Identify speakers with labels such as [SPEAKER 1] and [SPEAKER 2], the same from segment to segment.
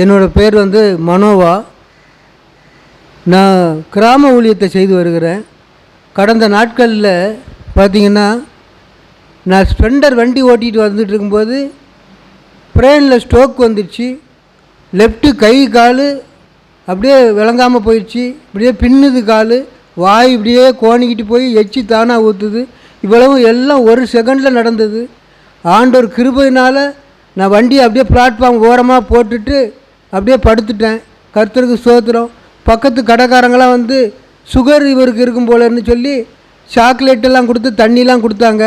[SPEAKER 1] என்னோடய பேர் வந்து மனோவா. நான் கிராம ஊழியத்தை செய்து வருகிறேன். கடந்த நாட்களில் பார்த்தீங்கன்னா நான் ஸ்ப்ளெண்டர் வண்டி ஓட்டிகிட்டு வந்துட்டு இருக்கும்போது ப்ரெயினில் ஸ்ட்ரோக் வந்துடுச்சு லெஃப்ட்டு கை கால் அப்படியே விளங்காமல் போயிடுச்சு இப்படியே பின்னுது கால் வாய் இப்படியே கோணிக்கிட்டு போய் எச்சி தானாக ஊற்றுது இவ்வளவு எல்லாம் ஒரு செகண்டில் நடந்தது. ஆண்டோர் கிருபையினால் நான் வண்டியை அப்படியே பிளாட்ஃபார்ம் ஓரமாக போட்டுட்டு அப்படியே படுத்துட்டேன். கர்த்தருக்கு சோத்திரம் பக்கத்து கடைக்காரங்களாம் வந்து சுகர் இவருக்கு இருக்கும் போலன்னு சொல்லி சாக்லேட்டெல்லாம் கொடுத்து தண்ணிலாம் கொடுத்தாங்க.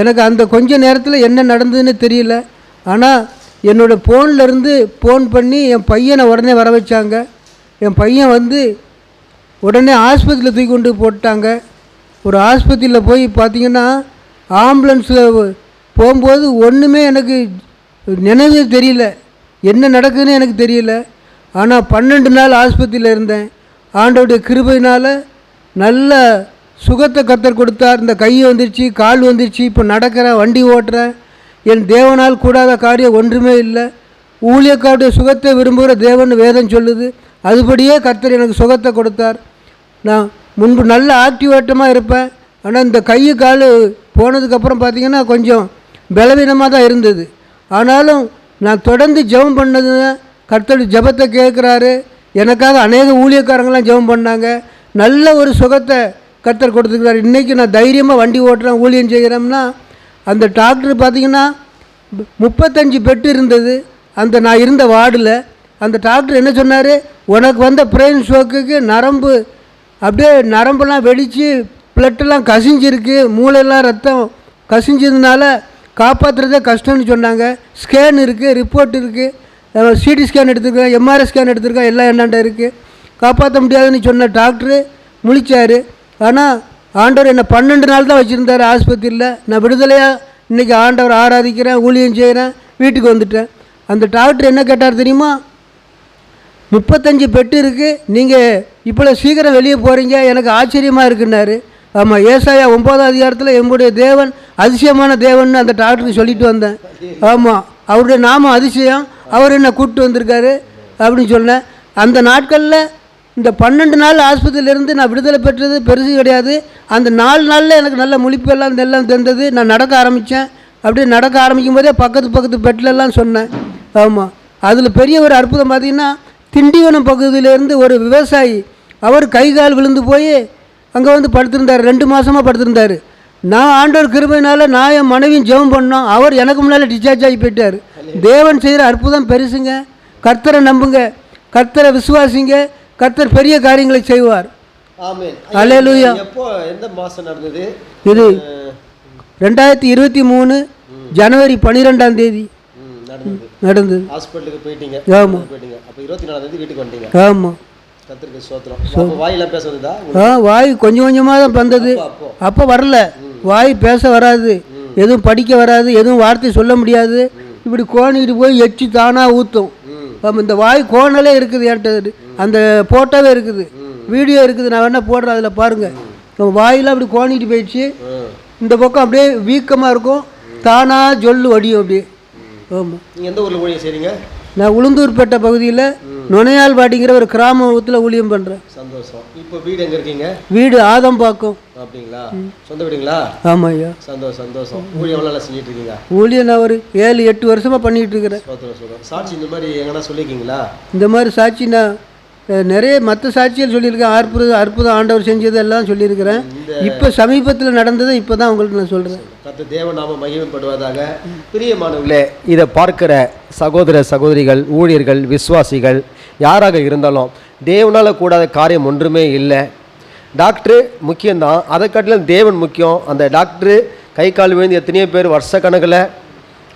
[SPEAKER 1] எனக்கு அந்த கொஞ்ச நேரத்தில் என்ன நடந்ததுன்னு தெரியல. ஆனால் என்னோடய ஃபோனில் இருந்து ஃபோன் பண்ணி என் பையனை உடனே வர வச்சாங்க. என் பையன் வந்து உடனே ஆஸ்பத்திரியில் தூக்கி கொண்டு போட்டாங்க ஒரு ஆஸ்பத்திரியில் போய் பார்த்தீங்கன்னா ஆம்புலன்ஸில் போகும்போது ஒன்றுமே எனக்கு நினைவு தெரியல. என்ன நடக்குதுன்னு எனக்கு தெரியல. ஆனால் பன்னெண்டு நாள் ஆஸ்பத்திரியில் இருந்தேன். ஆண்டோடைய கிருபையினால் நல்ல சுகத்தை கத்தர் கொடுத்தார். இந்த கை வந்துருச்சு கால் வந்துருச்சு. இப்போ நடக்கிறேன் வண்டி ஓட்டுறேன் என் தேவனால் கூடாத காரியம் ஒன்றுமே இல்லை. ஊழியக்காருடைய சுகத்தை விரும்புகிற தேவன் வேதம் சொல்லுது. அதுபடியே கர்த்தர் எனக்கு சுகத்தை கொடுத்தார். நான் முன்பு நல்ல ஆக்டிவேட்டமாக இருப்பேன். ஆனால் இந்த கை கால் போனதுக்கப்புறம் பார்த்திங்கன்னா கொஞ்சம் பலவீனமாக தான் இருந்தது. ஆனாலும் நான் தொடர்ந்து ஜெபம் பண்ணது கர்த்தர் ஜெபத்தை கேட்குறாரு. எனக்காக அநேக ஊழியக்காரங்களாம் ஜெபம் பண்ணாங்க. நல்ல ஒரு சுகத்தை கர்த்தர் கொடுத்துருக்காரு இன்றைக்கி நான் தைரியமாக வண்டி ஓட்டுறேன் ஊழியம் செய்கிறோம்னா அந்த டாக்டர் பார்த்தீங்கன்னா முப்பத்தஞ்சு பெட்டு இருந்தது. அந்த நான் இருந்த வார்டில் அந்த டாக்டர் என்ன சொன்னார்? உனக்கு வந்த பிரெயின் ஸ்ட்ரோக்குக்கு நரம்பு அப்படியே நரம்பெல்லாம் வெடித்து பிளட்டெல்லாம் கசிஞ்சிருக்கு. மூளையெல்லாம் ரத்தம் கசிஞ்சதுனால காப்பாற்றுறதே கஷ்டம்னு சொன்னாங்க. ஸ்கேன் இருக்குது ரிப்போர்ட் இருக்குது சிடி ஸ்கேன் எடுத்துருக்கேன் எம்ஆர்ஐ ஸ்கேன் எடுத்திருக்கேன் எல்லாம் என்னென்ன இருக்குது காப்பாற்ற முடியாதுன்னு சொன்ன டாக்டரு முழிச்சார். ஆனால் ஆண்டவர் என்னை பன்னெண்டு நாள் தான் வச்சுருந்தார் ஆஸ்பத்திரியில். நான் விடுதலையாக இன்றைக்கி ஆண்டவர் ஆராதிக்கிறேன் ஊழியம் செய்கிறேன் வீட்டுக்கு வந்துட்டேன். அந்த டாக்டர் என்ன கேட்டார் தெரியுமா? முப்பத்தஞ்சு பெட்டு இருக்குது நீங்கள் இப்போ சீக்கிரம் வெளியே போகிறீங்க எனக்கு ஆச்சரியமாக இருக்குன்னாரு. ஆமாம் ஏசாயா ஒன்பதாம் அதிகாரத்தில் எம்முடைய தேவன் அதிசயமான தேவன் அந்த டாக்டருக்கு சொல்லிட்டு வந்தேன். ஆமாம் அவருடைய நாமம் அதிசயம் அவர் என்ன கூப்பிட்டு வந்திருக்காரு அப்படின்னு சொன்னேன். அந்த நாட்களில் இந்த பன்னெண்டு நாள் ஆஸ்பத்திரியிலேருந்து நான் விடுதலை பெற்றது பெருசு கிடையாது. அந்த நாலு நாளில் எனக்கு நல்ல முழிப்பெல்லாம் எல்லாம் தந்தது நான் நடக்க ஆரம்பித்தேன் அப்படியே நடக்க ஆரம்பிக்கும் போதே பக்கத்து பக்கத்து பெட்லெல்லாம் சொன்னேன். ஆமாம் அதில் பெரிய ஒரு அற்புதம் பார்த்திங்கன்னா திண்டிவனம் பகுதியிலேருந்து ஒரு விவசாயி அவர் கை கால் விழுந்து போய் அங்கே வந்து படுத்திருந்தார். ரெண்டு மாதமாக படுத்திருந்தார். நான் ஆண்டவர் கிருபையினால நான் என் மனைவியும் ஜெபம் பண்ணோம். அவர் எனக்கு முன்னால் டிஸ்சார்ஜ் ஆகி போயிட்டார். தேவன் செய்கிற அற்புதம் பெருசுங்க. கர்த்தரை நம்புங்க. கர்த்தரை விசுவாசிங்க. கர்த்தர் பெரிய காரியங்களை செய்வார்.
[SPEAKER 2] எப்போ எந்த மாசம் நடந்தது?
[SPEAKER 1] இது ரெண்டாயிரத்தி இருபத்தி மூணு ஜனவரி பன்னிரெண்டாம் தேதி
[SPEAKER 2] நடந்தது. ஹாஸ்பிட்டலுக்கு போயிட்டீங்க.
[SPEAKER 1] ஆமாம்
[SPEAKER 2] போயிட்டீங்க. அப்போ இருபத்தி நாலாம் தேதி வீட்டுக்கு வந்துட்டீங்க.
[SPEAKER 1] ஆமாம்
[SPEAKER 2] கத்திரிக்க சோத்திரம்.
[SPEAKER 1] ஆ வாய் கொஞ்சம் கொஞ்சமாக தான் வந்தது
[SPEAKER 2] அப்போ
[SPEAKER 1] வரல. வாய் பேச வராது. எதுவும் படிக்க வராது. எதுவும் வார்த்தை சொல்ல முடியாது. இப்படி கோணிக்கிட்டு போய் எச்சி தானாக ஊற்றும் இந்த வாய் கோணலே இருக்குது என்கிட்ட. அந்த போட்டோவே இருக்குது. வீடியோ இருக்குது. நான் வேணால் போடுறேன் அதில் பாருங்கள் வாயெல்லாம் அப்படி கோணிக்கிட்டு போயிடுச்சு. இந்த பக்கம் அப்படியே வீக்கமாக இருக்கும். தானாக ஜொல்லு வடியும் அப்படியே. ஆமாம்
[SPEAKER 2] நீங்கள் எந்த ஊரில் ஊழியம் செய்றீங்க?
[SPEAKER 1] நான் உளுந்தூர்பேட்டை பகுதியில் நுனையால்பாடிங்கிற ஒரு கிராமத்தில் ஊழியம் பண்ணுறேன்
[SPEAKER 2] சந்தோஷம். இப்போ வீடு எங்கே இருக்கீங்க?
[SPEAKER 1] வீடு ஆதம்பாக்கம்.
[SPEAKER 2] அப்படிங்களா? சொந்த வீடுங்களா?
[SPEAKER 1] ஆமாம் ஐயா
[SPEAKER 2] சந்தோஷம் சந்தோஷம். ஊழியம் எவ்வளோ செஞ்சுட்டு இருக்கீங்க?
[SPEAKER 1] ஊழியம் நான் ஒரு ஏழு எட்டு வருஷமாக பண்ணிகிட்டு இருக்கிறேன்.
[SPEAKER 2] சாட்சி இந்த மாதிரி எங்கன்னா சொல்லியிருக்கீங்களா
[SPEAKER 1] இந்த மாதிரி சாட்சி நான் நிறைய மற்ற சாட்சிகள் சொல்லியிருக்கேன். அற்புதம் அற்புதம் ஆண்டவர் செஞ்சது எல்லாம் சொல்லியிருக்கிறேன் இப்போ சமீபத்தில் நடந்ததை இப்போ தான் உங்களுக்கு நான் சொல்கிறேன்
[SPEAKER 2] கத்த தேவநாம மகிமைப்படுவதாக பிரியமானவர்களே இதை பார்க்கிற சகோதர சகோதரிகள் ஊழியர்கள் விசுவாசிகள் யாராக இருந்தாலும் தேவனால் கூடாத காரியம் ஒன்றுமே இல்லை. டாக்டரு முக்கியம்தான். அதை காட்டிலும் தேவன் முக்கியம். அந்த டாக்டரு கை கால் விழுந்து எத்தனையோ பேர் வருஷ கணக்கில்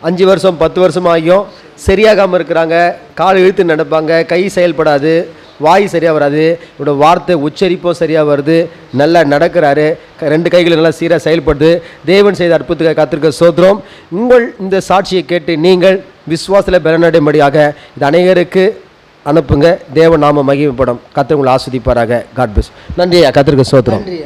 [SPEAKER 2] அஞ்சு வருஷம் பத்து வருஷம் ஆகியும் சரியாகாமல் இருக்கிறாங்க. கால் இழுத்து நடப்பாங்க. கை செயல்படாது. வாய் சரியாக வராது இவரோட வார்த்தை உச்சரிப்பும் சரியாக வருது நல்லா நடக்கிறாரு ரெண்டு கைகளும் நல்லா சீராக செயல்படுது. தேவன் செய்த அற்புதத்துக்காக காத்திருக்க சோத்திரம் உங்கள் இந்த சாட்சியை கேட்டு நீங்கள் விஸ்வாசத்தில் பலனடையும்படியாக இது அனைவருக்கு அனுப்புங்க. தேவன் நாம மகிமைப்படும். கத்திர உங்களை ஆஸ்வதிப்பாராக. காட் பிளஸ் நன்றியா? கத்திரிக்க சோத்திரம்
[SPEAKER 1] நன்றி.